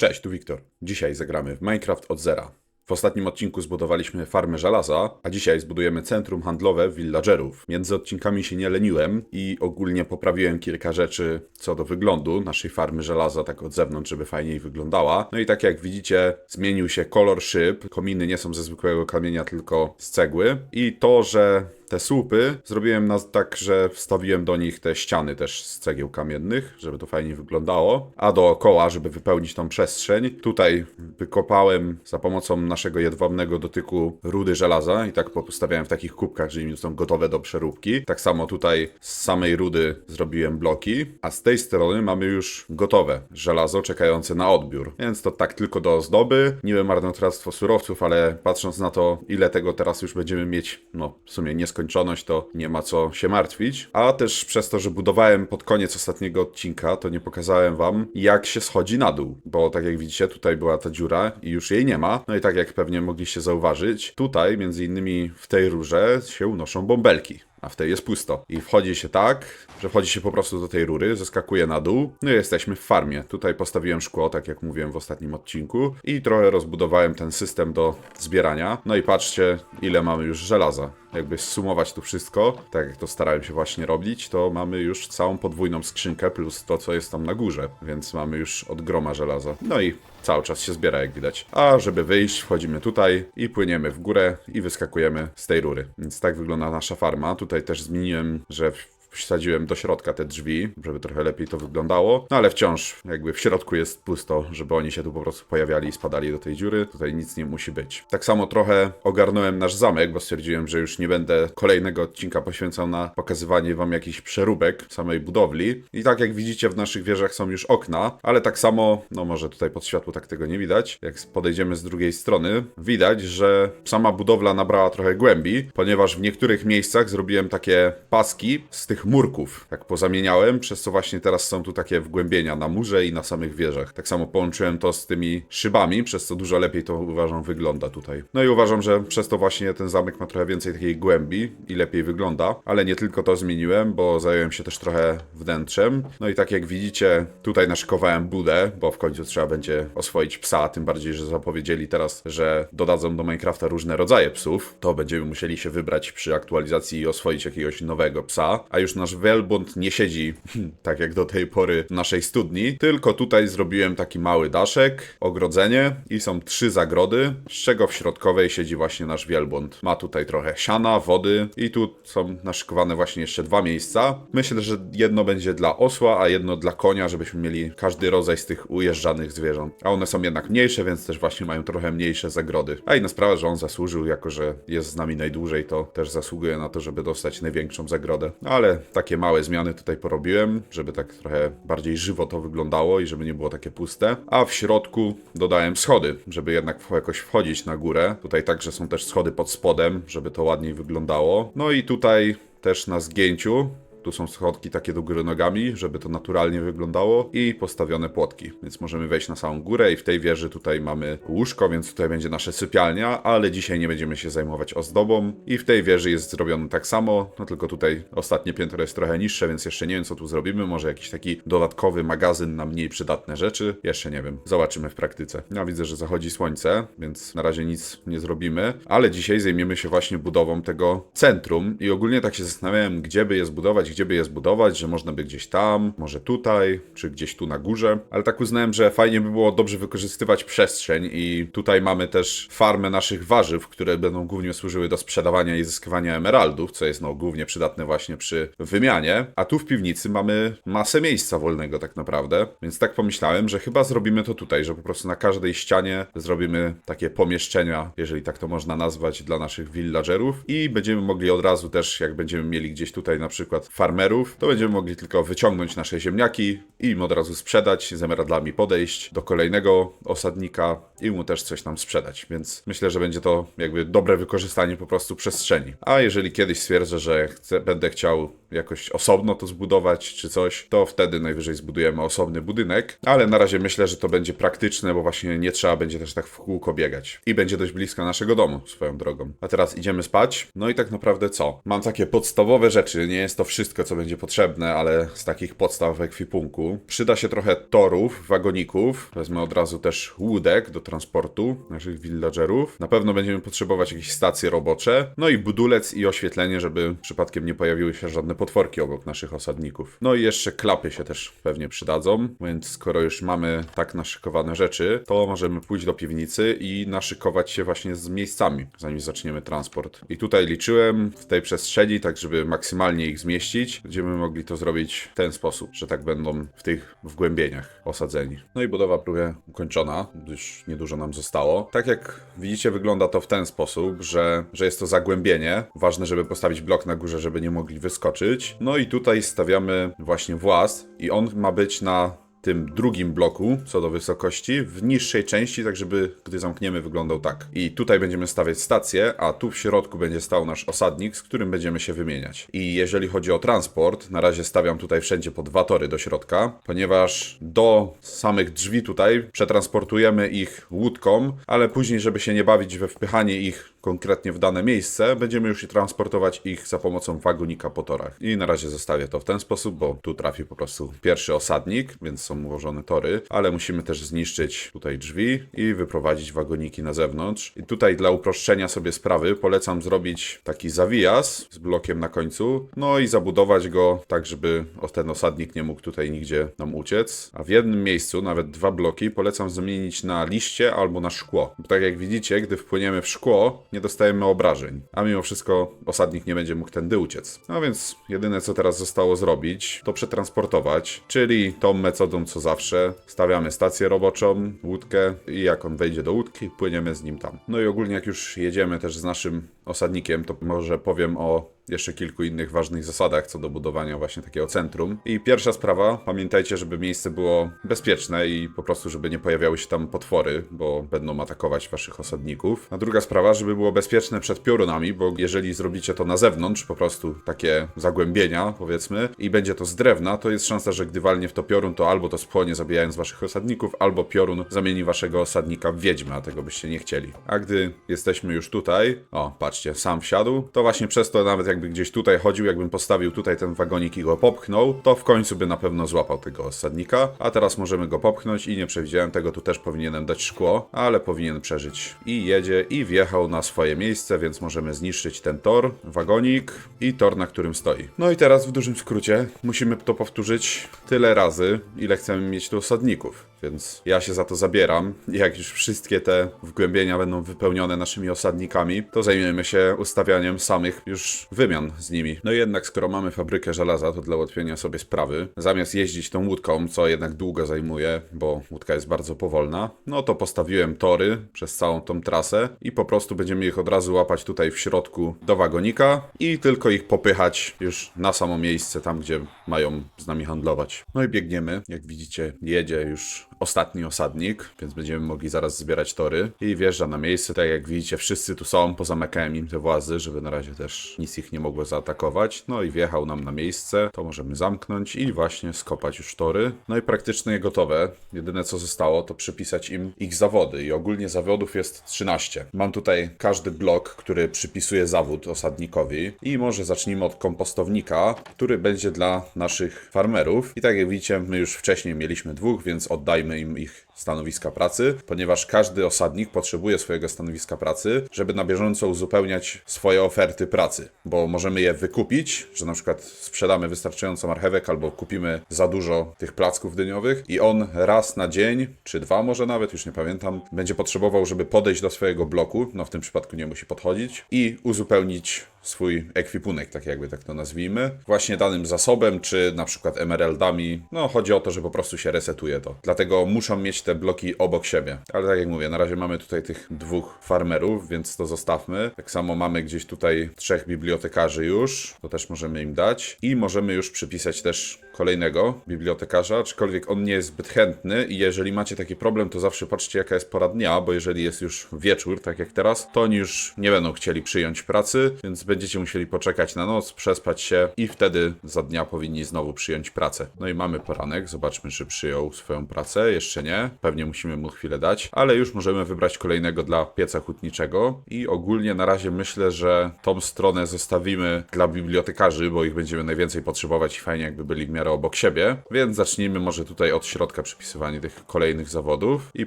Cześć, tu Wiktor. Dzisiaj zagramy w Minecraft od zera. W ostatnim odcinku zbudowaliśmy farmę żelaza, a dzisiaj zbudujemy centrum handlowe villagerów. Między odcinkami się nie leniłem i ogólnie poprawiłem kilka rzeczy co do wyglądu naszej farmy żelaza, tak od zewnątrz, żeby fajniej wyglądała. No i tak jak widzicie, zmienił się kolor szyb. Kominy nie są ze zwykłego kamienia, tylko z cegły. I to, że te słupy zrobiłem na, tak, że wstawiłem do nich te ściany też z cegieł kamiennych, żeby to fajnie wyglądało. A dookoła, żeby wypełnić tą przestrzeń, tutaj wykopałem za pomocą naszego jedwabnego dotyku rudy żelaza i tak postawiałem w takich kubkach, że są gotowe do przeróbki. Tak samo tutaj z samej rudy zrobiłem bloki, a z tej strony mamy już gotowe żelazo czekające na odbiór. Więc to tak tylko do ozdoby. Niby marnotrawstwo surowców, ale patrząc na to, ile tego teraz już będziemy mieć, no w sumie nieskończoność, to nie ma co się martwić. A też przez to, że budowałem pod koniec ostatniego odcinka, to nie pokazałem wam, jak się schodzi na dół. Bo tak jak widzicie, tutaj była ta dziura i już jej nie ma. No i tak jak pewnie mogliście zauważyć, tutaj między innymi w tej rurze się unoszą bąbelki a w tej jest pusto. I wchodzi się tak, że wchodzi się po prostu do tej rury, zeskakuje na dół, no i jesteśmy w farmie. Tutaj postawiłem szkło, tak jak mówiłem w ostatnim odcinku i trochę rozbudowałem ten system do zbierania. No i patrzcie, ile mamy już żelaza. Jakby sumować tu wszystko, tak jak to starałem się właśnie robić, to mamy już całą podwójną skrzynkę plus to, co jest tam na górze, więc mamy już od groma żelaza. No i cały czas się zbiera, jak widać. A żeby wyjść, wchodzimy tutaj i płyniemy w górę i wyskakujemy z tej rury. Więc tak wygląda nasza farma. Tutaj też zmieniłem, że wsadziłem do środka te drzwi, żeby trochę lepiej to wyglądało. No ale wciąż jakby w środku jest pusto, żeby oni się tu po prostu pojawiali i spadali do tej dziury. Tutaj nic nie musi być. Tak samo trochę ogarnąłem nasz zamek, bo stwierdziłem, że już nie będę kolejnego odcinka poświęcał na pokazywanie wam jakichś przeróbek samej budowli. I tak jak widzicie w naszych wieżach są już okna, ale tak samo, no może tutaj pod światło tak tego nie widać, jak podejdziemy z drugiej strony, widać, że sama budowla nabrała trochę głębi, ponieważ w niektórych miejscach zrobiłem takie paski z tych murków, tak pozamieniałem, przez co właśnie teraz są tu takie wgłębienia na murze i na samych wieżach. Tak samo połączyłem to z tymi szybami, przez co dużo lepiej to uważam wygląda tutaj. No i uważam, że przez to właśnie ten zamek ma trochę więcej takiej głębi i lepiej wygląda, ale nie tylko to zmieniłem, bo zająłem się też trochę wnętrzem. No i tak jak widzicie, tutaj naszykowałem budę, bo w końcu trzeba będzie oswoić psa, tym bardziej, że zapowiedzieli teraz, że dodadzą do Minecrafta różne rodzaje psów. To będziemy musieli się wybrać przy aktualizacji i oswoić jakiegoś nowego psa, a już nasz wielbłąd nie siedzi tak jak do tej pory w naszej studni, tylko tutaj zrobiłem taki mały daszek, ogrodzenie i są trzy zagrody, z czego w środkowej siedzi właśnie nasz wielbłąd. Ma tutaj trochę siana, wody i tu są naszykowane właśnie jeszcze dwa miejsca. Myślę, że jedno będzie dla osła, a jedno dla konia, żebyśmy mieli każdy rodzaj z tych ujeżdżanych zwierząt. A one są jednak mniejsze, więc też właśnie mają trochę mniejsze zagrody. A inna sprawa, że on zasłużył, jako że jest z nami najdłużej, to też zasługuje na to, żeby dostać największą zagrodę. Ale takie małe zmiany tutaj porobiłem, żeby tak trochę bardziej żywo to wyglądało i żeby nie było takie puste. A w środku dodałem schody, żeby jednak jakoś wchodzić na górę. Tutaj także są też schody pod spodem, żeby to ładniej wyglądało. No i tutaj też na zgięciu tu są schodki takie do góry nogami, żeby to naturalnie wyglądało i postawione płotki, więc możemy wejść na samą górę i w tej wieży tutaj mamy łóżko, więc tutaj będzie nasza sypialnia, ale dzisiaj nie będziemy się zajmować ozdobą. I w tej wieży jest zrobione tak samo, no tylko tutaj ostatnie piętro jest trochę niższe, więc jeszcze nie wiem co tu zrobimy, może jakiś taki dodatkowy magazyn na mniej przydatne rzeczy, jeszcze nie wiem, zobaczymy w praktyce. Ja widzę, że zachodzi słońce, więc na razie nic nie zrobimy, ale dzisiaj zajmiemy się właśnie budową tego centrum. I ogólnie tak się zastanawiałem, gdzie by je zbudować, gdzie by je zbudować, że można by gdzieś tam, może tutaj, czy gdzieś tu na górze, ale tak uznałem, że fajnie by było dobrze wykorzystywać przestrzeń i tutaj mamy też farmę naszych warzyw, które będą głównie służyły do sprzedawania i zyskiwania emeraldów, co jest no głównie przydatne właśnie przy wymianie, a tu w piwnicy mamy masę miejsca wolnego tak naprawdę, więc tak pomyślałem, że chyba zrobimy to tutaj, że po prostu na każdej ścianie zrobimy takie pomieszczenia, jeżeli tak to można nazwać, dla naszych villagerów i będziemy mogli od razu też, jak będziemy mieli gdzieś tutaj na przykład farmerów, to będziemy mogli tylko wyciągnąć nasze ziemniaki i im od razu sprzedać, z emeraldami podejść do kolejnego osadnika i mu też coś tam sprzedać. Więc myślę, że będzie to jakby dobre wykorzystanie po prostu przestrzeni. A jeżeli kiedyś stwierdzę, że chcę, będę chciał jakoś osobno to zbudować czy coś, to wtedy najwyżej zbudujemy osobny budynek, ale na razie myślę, że to będzie praktyczne, bo właśnie nie trzeba będzie też tak w kółko biegać. I będzie dość blisko naszego domu, swoją drogą. A teraz idziemy spać. No i tak naprawdę co? Mam takie podstawowe rzeczy, nie jest to wszystko, co będzie potrzebne, ale z takich podstaw w ekwipunku. Przyda się trochę torów, wagoników. Wezmę od razu też łódek do transportu naszych villagerów. Na pewno będziemy potrzebować jakieś stacje robocze. No i budulec i oświetlenie, żeby przypadkiem nie pojawiły się żadne potworki obok naszych osadników. No i jeszcze klapy się też pewnie przydadzą, więc skoro już mamy tak naszykowane rzeczy, to możemy pójść do piwnicy i naszykować się właśnie z miejscami, zanim zaczniemy transport. I tutaj liczyłem w tej przestrzeni, tak żeby maksymalnie ich zmieścić, będziemy mogli to zrobić w ten sposób, że tak będą w tych wgłębieniach osadzeni. No i budowa prawie ukończona, już niedużo nam zostało. Tak jak widzicie, wygląda to w ten sposób, że, że jest to zagłębienie. Ważne, żeby postawić blok na górze, żeby nie mogli wyskoczyć. No i tutaj stawiamy właśnie włas i on ma być na tym drugim bloku, co do wysokości, w niższej części, tak żeby gdy zamkniemy wyglądał tak. I tutaj będziemy stawiać stację, a tu w środku będzie stał nasz osadnik, z którym będziemy się wymieniać. I jeżeli chodzi o transport, na razie stawiam tutaj wszędzie po dwa tory do środka, ponieważ do samych drzwi tutaj przetransportujemy ich łódką, ale później, żeby się nie bawić we wpychanie ich konkretnie w dane miejsce, będziemy już transportować ich za pomocą wagonika po torach. I na razie zostawię to w ten sposób, bo tu trafi po prostu pierwszy osadnik, więc są ułożone tory, ale musimy też zniszczyć tutaj drzwi i wyprowadzić wagoniki na zewnątrz. I tutaj dla uproszczenia sobie sprawy polecam zrobić taki zawijas z blokiem na końcu, no i zabudować go tak, żeby ten osadnik nie mógł tutaj nigdzie nam uciec. A w jednym miejscu, nawet dwa bloki, polecam zmienić na liście albo na szkło. Bo tak jak widzicie, gdy wpłyniemy w szkło, nie dostajemy obrażeń, a mimo wszystko osadnik nie będzie mógł tędy uciec. No więc jedyne co teraz zostało zrobić, to przetransportować, czyli tą metodą co zawsze. Stawiamy stację roboczą, łódkę i jak on wejdzie do łódki, płyniemy z nim tam. No i ogólnie jak już jedziemy też z naszym osadnikiem, to może powiem o jeszcze kilku innych ważnych zasadach co do budowania właśnie takiego centrum. I pierwsza sprawa, pamiętajcie, żeby miejsce było bezpieczne i po prostu, żeby nie pojawiały się tam potwory, bo będą atakować waszych osadników. A druga sprawa, żeby było bezpieczne przed piorunami, bo jeżeli zrobicie to na zewnątrz, po prostu takie zagłębienia, powiedzmy, i będzie to z drewna, to jest szansa, że gdy walnie w to piorun, to albo to spłonie zabijając waszych osadników, albo piorun zamieni waszego osadnika w wiedźmę, a tego byście nie chcieli. A gdy jesteśmy już tutaj, o, patrzcie, sam wsiadł, to właśnie przez to nawet jakby gdzieś tutaj chodził, jakbym postawił tutaj ten wagonik i go popchnął, to w końcu by na pewno złapał tego osadnika, a teraz możemy go popchnąć i nie przewidziałem tego, tu też powinienem dać szkło, ale powinien przeżyć. I jedzie i wjechał na swoje miejsce, więc możemy zniszczyć ten tor, wagonik i tor, na którym stoi. No i teraz w dużym skrócie musimy to powtórzyć tyle razy, ile chcemy mieć tu osadników. Więc ja się za to zabieram. Jak już wszystkie te wgłębienia będą wypełnione naszymi osadnikami, to zajmiemy się ustawianiem samych już wymian z nimi. No jednak, skoro mamy fabrykę żelaza, to dla ułatwienia sobie sprawy, zamiast jeździć tą łódką, co jednak długo zajmuje, bo łódka jest bardzo powolna, no to postawiłem tory przez całą tą trasę i po prostu będziemy ich od razu łapać tutaj w środku do wagonika i tylko ich popychać już na samo miejsce, tam gdzie mają z nami handlować. No i biegniemy. Jak widzicie, jedzie już ostatni osadnik, więc będziemy mogli zaraz zbierać tory i wjeżdża na miejsce. Tak jak widzicie, wszyscy tu są, pozamykałem im te włazy, żeby na razie też nic ich nie mogło zaatakować. No i wjechał nam na miejsce, to możemy zamknąć i właśnie skopać już tory. No i praktycznie gotowe. Jedyne co zostało, to przypisać im ich zawody i ogólnie zawodów jest 13. Mam tutaj każdy blok, który przypisuje zawód osadnikowi i może zacznijmy od kompostownika, który będzie dla naszych farmerów. I tak jak widzicie, my już wcześniej mieliśmy dwóch, więc oddajmy im ich stanowiska pracy, ponieważ każdy osadnik potrzebuje swojego stanowiska pracy, żeby na bieżąco uzupełniać swoje oferty pracy, bo możemy je wykupić, że na przykład sprzedamy wystarczająco marchewek albo kupimy za dużo tych placków dyniowych i on raz na dzień, czy dwa może nawet, już nie pamiętam, będzie potrzebował, żeby podejść do swojego bloku, no w tym przypadku nie musi podchodzić i uzupełnić swój ekwipunek, tak jakby tak to nazwijmy, właśnie danym zasobem, czy na przykład emeraldami. No, chodzi o to, że po prostu się resetuje to. Dlatego muszą mieć te bloki obok siebie. Ale tak jak mówię, na razie mamy tutaj tych dwóch farmerów, więc to zostawmy. Tak samo mamy gdzieś tutaj trzech bibliotekarzy już, to też możemy im dać. I możemy już przypisać też kolejnego bibliotekarza, aczkolwiek on nie jest zbyt chętny i jeżeli macie taki problem, to zawsze patrzcie jaka jest pora dnia, bo jeżeli jest już wieczór, tak jak teraz, to oni już nie będą chcieli przyjąć pracy, więc będziecie musieli poczekać na noc, przespać się i wtedy za dnia powinni znowu przyjąć pracę. No i mamy poranek, zobaczmy czy przyjął swoją pracę, jeszcze nie, pewnie musimy mu chwilę dać, ale już możemy wybrać kolejnego dla pieca hutniczego i ogólnie na razie myślę, że tą stronę zostawimy dla bibliotekarzy, bo ich będziemy najwięcej potrzebować i fajnie jakby byli w miarę obok siebie, więc zacznijmy może tutaj od środka przypisywania tych kolejnych zawodów i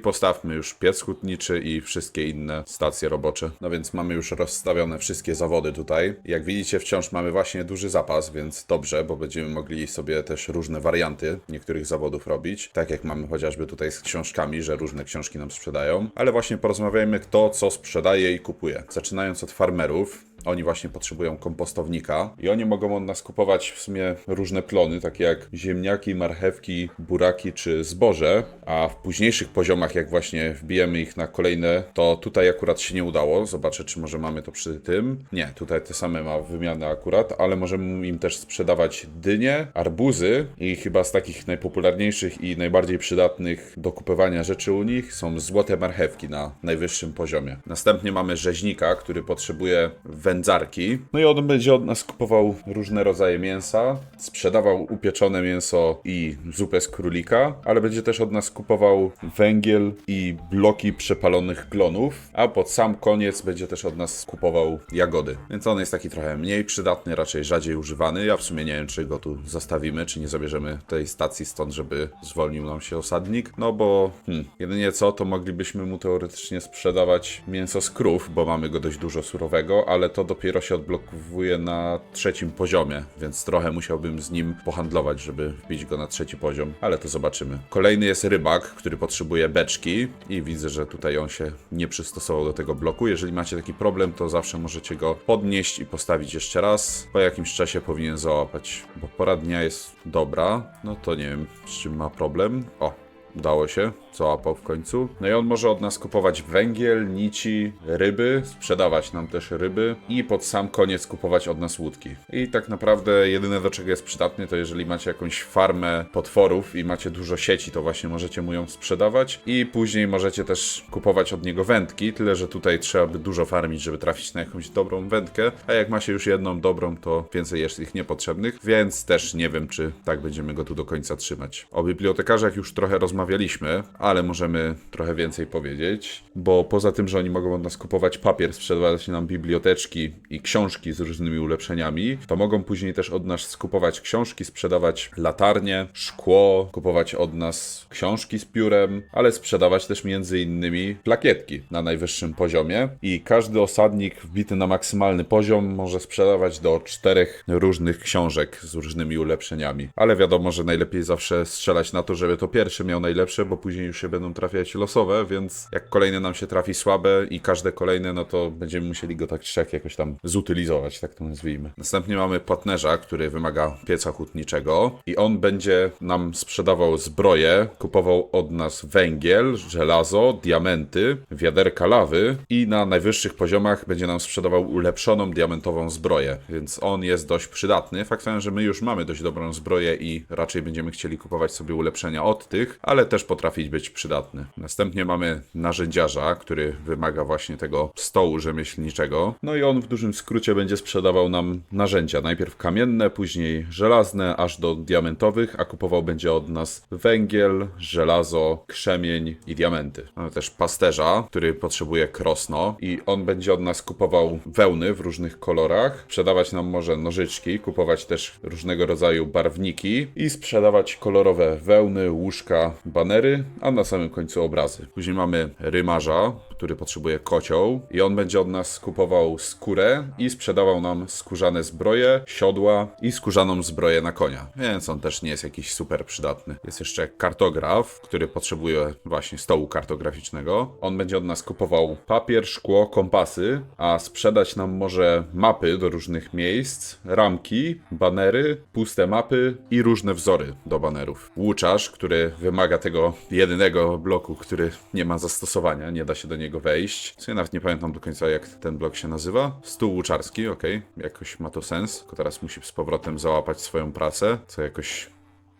postawmy już piec hutniczy i wszystkie inne stacje robocze. No więc mamy już rozstawione wszystkie zawody tutaj. Jak widzicie wciąż mamy właśnie duży zapas, więc dobrze, bo będziemy mogli sobie też różne warianty niektórych zawodów robić, tak jak mamy chociażby tutaj z książkami, że różne książki nam sprzedają, ale właśnie porozmawiajmy kto co sprzedaje i kupuje. Zaczynając od farmerów, oni właśnie potrzebują kompostownika i oni mogą od nas kupować w sumie różne plony, takie jak ziemniaki, marchewki, buraki czy zboże, a w późniejszych poziomach, jak właśnie wbijemy ich na kolejne, to tutaj akurat się nie udało. Zobaczę, czy może mamy to przy tym. Nie, tutaj te same ma wymiany akurat, ale możemy im też sprzedawać dynie, arbuzy i chyba z takich najpopularniejszych i najbardziej przydatnych do kupowania rzeczy u nich są złote marchewki na najwyższym poziomie. Następnie mamy rzeźnika, który potrzebuje wędzarki. No i on będzie od nas kupował różne rodzaje mięsa, sprzedawał upieczone mięso i zupę z królika, ale będzie też od nas kupował węgiel i bloki przepalonych glonów, a pod sam koniec będzie też od nas kupował jagody. Więc on jest taki trochę mniej przydatny, raczej rzadziej używany. Ja w sumie nie wiem, czy go tu zostawimy, czy nie zabierzemy tej stacji stąd, żeby zwolnił nam się osadnik. No bo hmm, jedynie co, to moglibyśmy mu teoretycznie sprzedawać mięso z krów, bo mamy go dość dużo surowego, ale to dopiero się odblokowuje na trzecim poziomie, więc trochę musiałbym z nim pohandlować, żeby wbić go na trzeci poziom, ale to zobaczymy. Kolejny jest rybak, który potrzebuje beczki i widzę, że tutaj on się nie przystosował do tego bloku. Jeżeli macie taki problem, to zawsze możecie go podnieść i postawić jeszcze raz. Po jakimś czasie powinien załapać, bo pora dnia jest dobra. No to nie wiem, z czym ma problem. O, Udało się, załapał w końcu. No i on może od nas kupować węgiel, nici, ryby, sprzedawać nam też ryby i pod sam koniec kupować od nas łódki. I tak naprawdę jedyne do czego jest przydatny to jeżeli macie jakąś farmę potworów i macie dużo sieci, to właśnie możecie mu ją sprzedawać i później możecie też kupować od niego wędki, tyle że tutaj trzeba by dużo farmić, żeby trafić na jakąś dobrą wędkę, a jak macie już jedną dobrą, to więcej jest ich niepotrzebnych, więc też nie wiem, czy tak będziemy go tu do końca trzymać. O bibliotekarzach już trochę rozmawialiśmy, ale możemy trochę więcej powiedzieć, bo poza tym, że oni mogą od nas kupować papier, sprzedawać nam biblioteczki i książki z różnymi ulepszeniami, to mogą później też od nas skupować książki, sprzedawać latarnie, szkło, kupować od nas książki z piórem, ale sprzedawać też między innymi plakietki na najwyższym poziomie i każdy osadnik wbity na maksymalny poziom może sprzedawać do czterech różnych książek z różnymi ulepszeniami. Ale wiadomo, że najlepiej zawsze strzelać na to, żeby to pierwszy miał najlepsze, bo później już się będą trafiać losowe, więc jak kolejne nam się trafi słabe i każde kolejne, no to będziemy musieli go tak czy siak jakoś tam zutylizować, tak to nazwijmy. Następnie mamy płatnerza, który wymaga pieca hutniczego i on będzie nam sprzedawał zbroję, kupował od nas węgiel, żelazo, diamenty, wiaderka lawy i na najwyższych poziomach będzie nam sprzedawał ulepszoną diamentową zbroję, więc on jest dość przydatny. Faktem, że my już mamy dość dobrą zbroję i raczej będziemy chcieli kupować sobie ulepszenia od tych, ale też potrafić być przydatny. Następnie mamy narzędziarza, który wymaga właśnie tego stołu rzemieślniczego. No i on w dużym skrócie będzie sprzedawał nam narzędzia. Najpierw kamienne, później żelazne, aż do diamentowych, a kupował będzie od nas węgiel, żelazo, krzemień i diamenty. Mamy też pasterza, który potrzebuje krosno i on będzie od nas kupował wełny w różnych kolorach, sprzedawać nam może nożyczki, kupować też różnego rodzaju barwniki i sprzedawać kolorowe wełny, łóżka, banery, a na samym końcu obrazy. Później mamy rymarza, który potrzebuje kocioł i on będzie od nas kupował skórę i sprzedawał nam skórzane zbroje, siodła i skórzaną zbroję na konia. Więc on też nie jest jakiś super przydatny. Jest jeszcze kartograf, który potrzebuje właśnie stołu kartograficznego. On będzie od nas kupował papier, szkło, kompasy, a sprzedać nam może mapy do różnych miejsc, ramki, banery, puste mapy i różne wzory do banerów. Łuczarz, który wymaga tego jedynego bloku, który nie ma zastosowania, nie da się do niego wejść. Co ja nawet nie pamiętam do końca, jak ten blok się nazywa. Stół łuczarski, okej, jakoś ma to sens, tylko teraz musi z powrotem załapać swoją pracę, co jakoś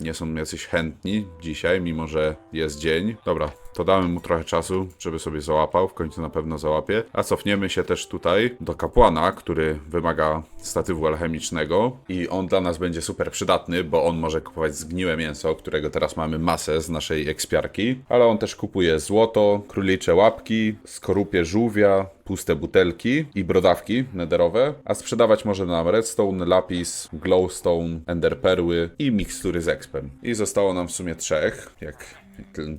nie są jacyś chętni dzisiaj, mimo że jest dzień. Dobra, to damy mu trochę czasu, żeby sobie załapał, w końcu na pewno załapie. A cofniemy się też tutaj do kapłana, który wymaga statywu alchemicznego i on dla nas będzie super przydatny, bo on może kupować zgniłe mięso, którego teraz mamy masę z naszej ekspiarki, ale on też kupuje złoto, królicze łapki, skorupie żółwia, puste butelki i brodawki nederowe, a sprzedawać może nam redstone, lapis, glowstone, enderperły i mikstury z expem. I zostało nam w sumie trzech, jak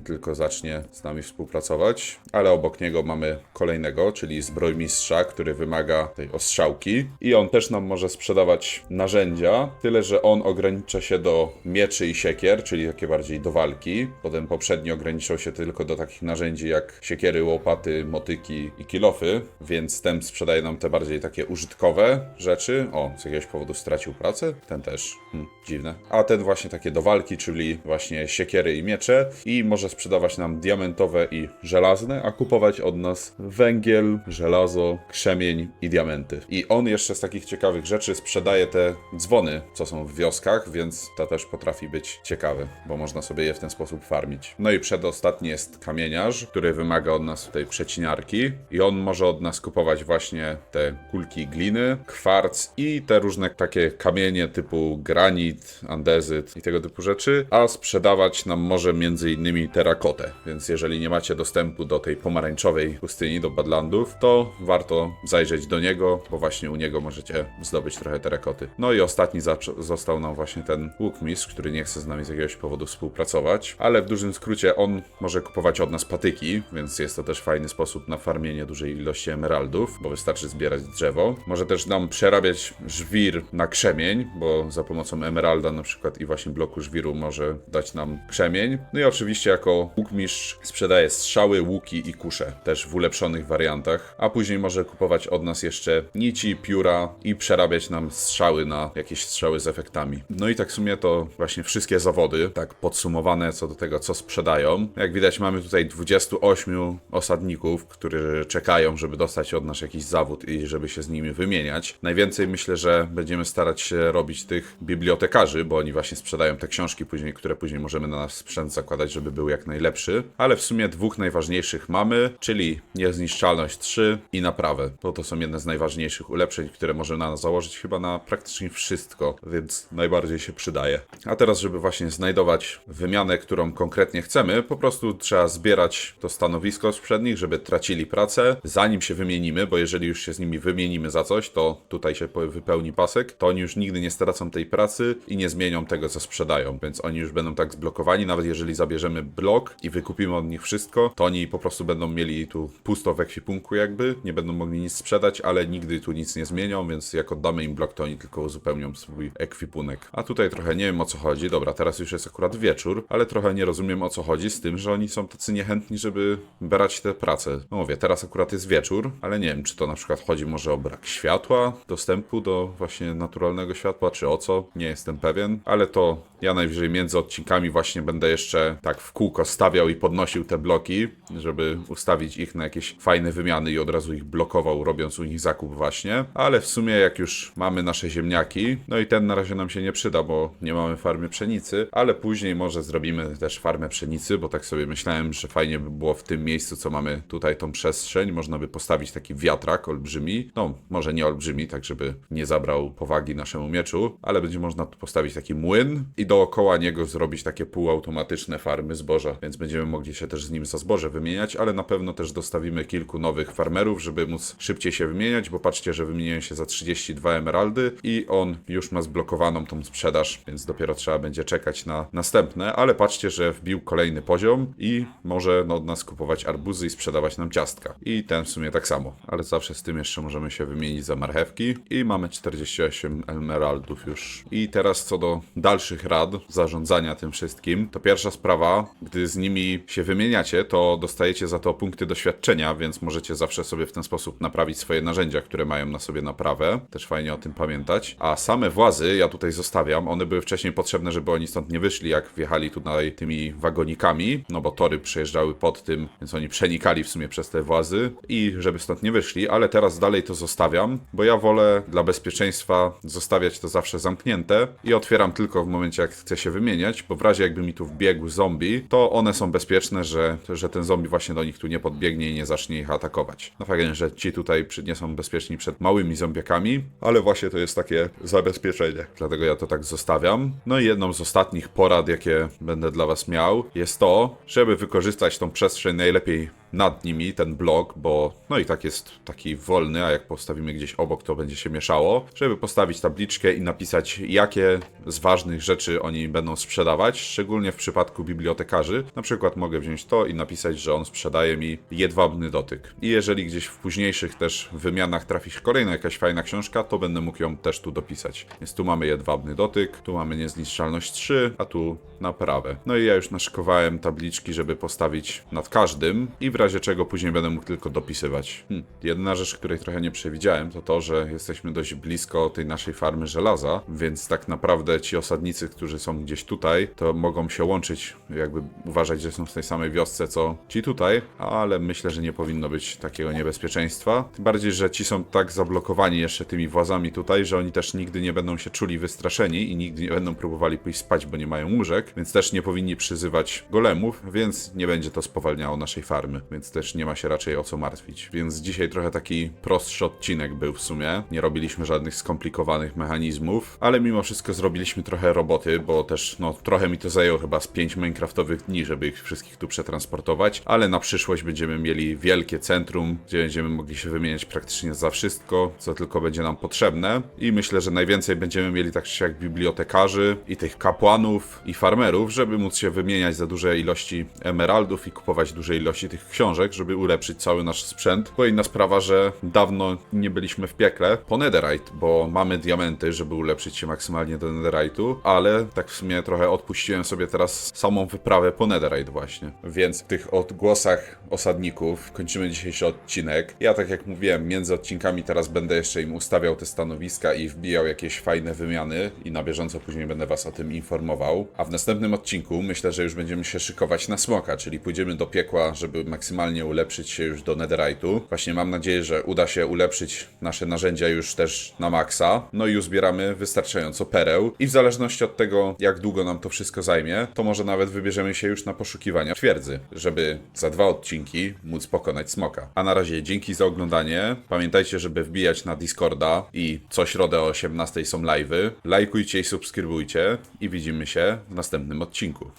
tylko zacznie z nami współpracować, ale obok niego mamy kolejnego, czyli zbrojmistrza, który wymaga tej ostrzałki i on też nam może sprzedawać narzędzia, tyle że on ogranicza się do mieczy i siekier, czyli takie bardziej do walki. Potem poprzednio ograniczał się tylko do takich narzędzi jak siekiery, łopaty, motyki i kilofy, więc ten sprzedaje nam te bardziej takie użytkowe rzeczy. O, z jakiegoś powodu stracił pracę? Ten też. Hm, dziwne. A ten właśnie takie do walki, czyli właśnie siekiery i miecze i może sprzedawać nam diamentowe i żelazne, a kupować od nas węgiel, żelazo, krzemień i diamenty. I on jeszcze z takich ciekawych rzeczy sprzedaje te dzwony, co są w wioskach, więc to też potrafi być ciekawe, bo można sobie je w ten sposób farmić. No i przedostatni jest kamieniarz, który wymaga od nas tej przeciniarki i on może od nas kupować właśnie te kulki gliny, kwarc i te różne takie kamienie typu granit, andezyt i tego typu rzeczy, a sprzedawać nam może między innymi terakotę, więc jeżeli nie macie dostępu do tej pomarańczowej pustyni, do Badlandów, to warto zajrzeć do niego, bo właśnie u niego możecie zdobyć trochę terakoty. No i ostatni został nam właśnie ten łukmistrz, który nie chce z nami z jakiegoś powodu współpracować, ale w dużym skrócie on może kupować od nas patyki, więc jest to też fajny sposób na farmienie dużej ilości emeraldów, bo wystarczy zbierać drzewo. Może też nam przerabiać żwir na krzemień, bo za pomocą emeralda na przykład i właśnie bloku żwiru może dać nam krzemień. No i oczywiście jako łukmistrz sprzedaje strzały, łuki i kusze, też w ulepszonych wariantach, a później może kupować od nas jeszcze nici, pióra i przerabiać nam strzały na jakieś strzały z efektami. No i tak w sumie to właśnie wszystkie zawody, tak podsumowane co do tego, co sprzedają. Jak widać mamy tutaj 28 osadników, którzy czekają, żeby dostać od nas jakiś zawód i żeby się z nimi wymieniać. Najwięcej myślę, że będziemy starać się robić tych bibliotekarzy, bo oni właśnie sprzedają te książki później, które później możemy na nasz sprzęt zakładać, żeby był jak najlepszy. Ale w sumie dwóch najważniejszych mamy, czyli niezniszczalność 3 i naprawę, bo to są jedne z najważniejszych ulepszeń, które możemy na nas założyć chyba na praktycznie wszystko, więc najbardziej się przydaje. A teraz, żeby właśnie znajdować wymianę, którą konkretnie chcemy, po prostu trzeba zbierać to stanowisko sprzed nich, żeby tracili pracę, zanim się wymienimy, bo jeżeli już się z nimi wymienimy za coś, to tutaj się wypełni pasek, to oni już nigdy nie stracą tej pracy i nie zmienią tego, co sprzedają, więc oni już będą tak zblokowani, nawet jeżeli zabierzemy blok i wykupimy od nich wszystko, to oni po prostu będą mieli tu pusto w ekwipunku jakby, nie będą mogli nic sprzedać, ale nigdy tu nic nie zmienią, więc jak oddamy im blok, to oni tylko uzupełnią swój ekwipunek. A tutaj trochę nie wiem o co chodzi, dobra, teraz już jest akurat wieczór, ale trochę nie rozumiem o co chodzi z tym, że oni są tacy niechętni, żeby brać tę pracę. No mówię, teraz akurat jest wieczór, ale nie wiem, czy to na przykład chodzi może o brak światła, dostępu do właśnie naturalnego światła, czy o co, nie jestem pewien, ale to ja najwyżej między odcinkami właśnie będę jeszcze tak w kółko stawiał i podnosił te bloki, żeby ustawić ich na jakieś fajne wymiany i od razu ich blokował, robiąc u nich zakup właśnie. Ale w sumie jak już mamy nasze ziemniaki, no i ten na razie nam się nie przyda, bo nie mamy farmy pszenicy, ale później może zrobimy też farmę pszenicy, bo tak sobie myślałem, że fajnie by było w tym miejscu, co mamy tutaj tą przestrzeń, można by postawić taki wiatrak olbrzymi, no może nie olbrzymi, tak żeby nie zabrał powagi naszemu mieczu, ale będzie można tu postawić taki młyn i dookoła niego zrobić takie półautomatyczne farmy zboża, więc będziemy mogli się też z nim za zboże wymieniać, ale na pewno też dostawimy kilku nowych farmerów, żeby móc szybciej się wymieniać, bo patrzcie, że wymieniają się za 32 emeraldy i on już ma zblokowaną tą sprzedaż, więc dopiero trzeba będzie czekać na następne, ale patrzcie, że wbił kolejny poziom i może no, od nas kupować arbuzy i sprzedawać nam ciastka. I ten w sumie tak samo, ale zawsze z tym jeszcze możemy się wymienić za marchewki i mamy 48 emeraldów już. I teraz co do dalszych rad zarządzania tym wszystkim, to pierwsza sprawa gdy z nimi się wymieniacie, to dostajecie za to punkty doświadczenia, więc możecie zawsze sobie w ten sposób naprawić swoje narzędzia, które mają na sobie naprawę. Też fajnie o tym pamiętać. A same włazy ja tutaj zostawiam. One były wcześniej potrzebne, żeby oni stąd nie wyszli, jak wjechali tutaj tymi wagonikami, no bo tory przejeżdżały pod tym, więc oni przenikali w sumie przez te włazy i żeby stąd nie wyszli, ale teraz dalej to zostawiam, bo ja wolę dla bezpieczeństwa zostawiać to zawsze zamknięte i otwieram tylko w momencie, jak chcę się wymieniać, bo w razie jakby mi tu wbiegł zombie, to one są bezpieczne, że, że ten zombie właśnie do nich tu nie podbiegnie i nie zacznie ich atakować. No fajnie, że ci tutaj nie są bezpieczni przed małymi zombiakami, ale właśnie to jest takie zabezpieczenie. Dlatego ja to tak zostawiam. No i jedną z ostatnich porad, jakie będę dla was miał, jest to, żeby wykorzystać tą przestrzeń najlepiej nad nimi, ten blok, bo no i tak jest taki wolny, a jak postawimy gdzieś obok, to będzie się mieszało, żeby postawić tabliczkę i napisać, jakie z ważnych rzeczy oni będą sprzedawać, szczególnie w przypadku bibliotekarzy. Na przykład mogę wziąć to i napisać, że on sprzedaje mi jedwabny dotyk. I jeżeli gdzieś w późniejszych też wymianach trafi się kolejna jakaś fajna książka, to będę mógł ją też tu dopisać. Więc tu mamy jedwabny dotyk, tu mamy niezniszczalność 3, a tu naprawę. No i ja już naszykowałem tabliczki, żeby postawić nad każdym i w razie czego później będę mógł tylko dopisywać. Hm. Jedna rzecz, której trochę nie przewidziałem, to to, że jesteśmy dość blisko tej naszej farmy żelaza, więc tak naprawdę ci osadnicy, którzy są gdzieś tutaj, to mogą się łączyć, jakby uważać, że są w tej samej wiosce co ci tutaj, ale myślę, że nie powinno być takiego niebezpieczeństwa. Tym bardziej, że ci są tak zablokowani jeszcze tymi włazami tutaj, że oni też nigdy nie będą się czuli wystraszeni i nigdy nie będą próbowali pójść spać, bo nie mają łóżek, więc też nie powinni przyzywać golemów, więc nie będzie to spowalniało naszej farmy, więc też nie ma się raczej o co martwić. Więc dzisiaj trochę taki prostszy odcinek był w sumie. Nie robiliśmy żadnych skomplikowanych mechanizmów, ale mimo wszystko zrobiliśmy trochę roboty, bo też no trochę mi to zajęło chyba z 5 minecraftowych dni, żeby ich wszystkich tu przetransportować, ale na przyszłość będziemy mieli wielkie centrum, gdzie będziemy mogli się wymieniać praktycznie za wszystko, co tylko będzie nam potrzebne i myślę, że najwięcej będziemy mieli tak siak bibliotekarzy i tych kapłanów i farmerów, żeby móc się wymieniać za duże ilości emeraldów i kupować duże ilości tych książek, żeby ulepszyć cały nasz sprzęt. Inna sprawa, że dawno nie byliśmy w piekle po netherite, bo mamy diamenty, żeby ulepszyć się maksymalnie do netherite'u, ale tak w sumie trochę odpuściłem sobie teraz samą wyprawę po netherite właśnie. Więc w tych odgłosach osadników kończymy dzisiejszy odcinek. Ja tak jak mówiłem, między odcinkami teraz będę jeszcze im ustawiał te stanowiska i wbijał jakieś fajne wymiany i na bieżąco później będę was o tym informował. A w następnym odcinku myślę, że już będziemy się szykować na smoka, czyli pójdziemy do piekła, żeby maksymalnie ulepszyć się już do netherite'u. Właśnie mam nadzieję, że uda się ulepszyć nasze narzędzia już też na maksa. No i uzbieramy wystarczająco pereł i w zależności od tego, jak długo nam to wszystko zajmie, to może nawet wybierzemy się już na poszukiwania twierdzy, żeby za dwa odcinki móc pokonać smoka. A na razie dzięki za oglądanie. Pamiętajcie, żeby wbijać na Discorda i co środę o 18 są live'y. Lajkujcie i subskrybujcie i widzimy się w następnym odcinku.